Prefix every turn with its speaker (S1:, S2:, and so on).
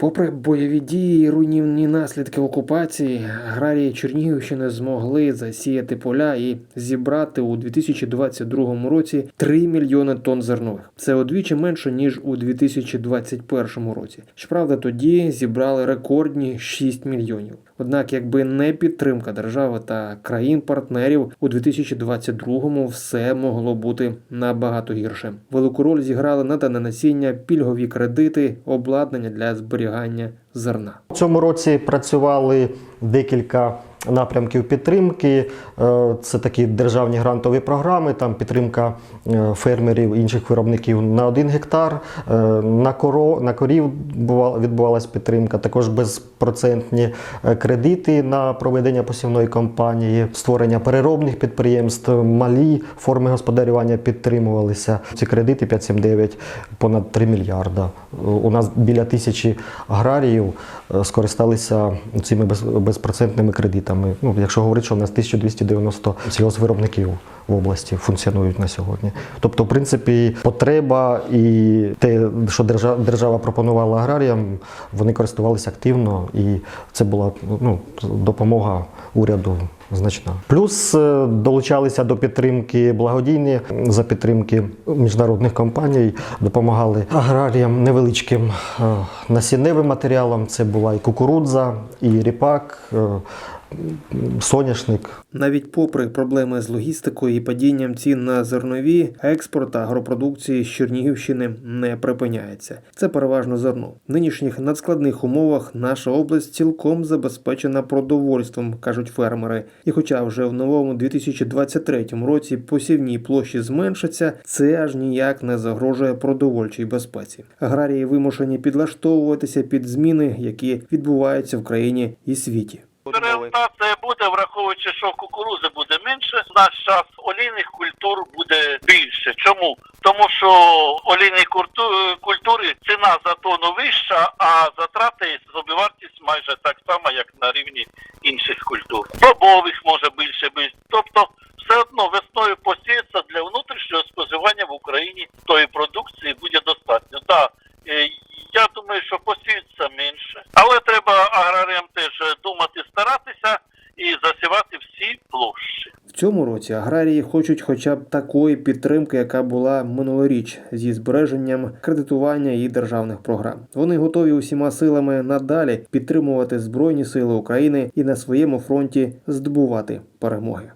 S1: Попри бойові дії і руйнівні наслідки окупації, аграрії Чернігівщини змогли засіяти поля і зібрати у 2022 році 3 мільйони тонн зернових. Це удвічі менше ніж у 2021 році. Щоправда, тоді зібрали рекордні 6 мільйонів. Однак, якби не підтримка держави та країн-партнерів, у 2022-му все могло бути набагато гірше. Велику роль зіграли надане насіння, пільгові кредити, обладнання для зберігання зерна.
S2: У цьому році працювали декілька напрямків підтримки. Е, Це такі державні грантові програми, там підтримка е, фермерів інших виробників на один гектар. Е, На коро на корів бува- відбувалась підтримка. Також безпроцентні кредити на проведення посівної кампанії, створення переробних підприємств, малі форми господарювання підтримувалися. Ці кредити 579 понад 3 мільярда. У нас біля тисячі аграріїв скористалися цими без- безпроцентними кредитами. Ну, якщо говорити, що у нас 1290 сільгоспвиробників в області функціонують на сьогодні. Тобто, в принципі, потреба і те, що держава, держава пропонувала аграріям, вони користувалися активно, і це була ну, допомога уряду. Значна. Плюс е, долучалися до підтримки благодійні за підтримки міжнародних компаній, допомагали аграріям невеличким е, насінневим матеріалом. Це була і кукурудза, і ріпак, е, соняшник.
S1: Навіть попри проблеми з логістикою і падінням цін на зернові, експорт агропродукції з Чернігівщини не припиняється. Це переважно зерно. В нинішніх надскладних умовах наша область цілком забезпечена продовольством, кажуть фермери. І хоча вже в новому 2023 році посівні площі зменшаться, це аж ніяк не загрожує продовольчій безпеці. Аграрії вимушені підлаштовуватися під зміни, які відбуваються в країні і світі.
S3: Переорієнтація буде, враховуючи, що кукурузи буде менше, в наш час олійних культур буде більше. Чому? Тому що олійні культури ціна за тонну вища, а затрати собівартість майже так само, як на рівні інших культур. Бобових може більше більше. Тобто все одно весною посіється для внутрішнього споживання в Україні тої продукції буде достатньо. Так, е, я думаю, що посіється менше, але треба аграріям теж думати, старатися і засівати всі площі.
S1: В цьому році аграрії хочуть хоча б такої підтримки, яка була минулоріч, зі збереженням кредитування і державних програм. Вони готові усіма силами надалі підтримувати збройні сили України і на своєму фронті здобувати перемоги.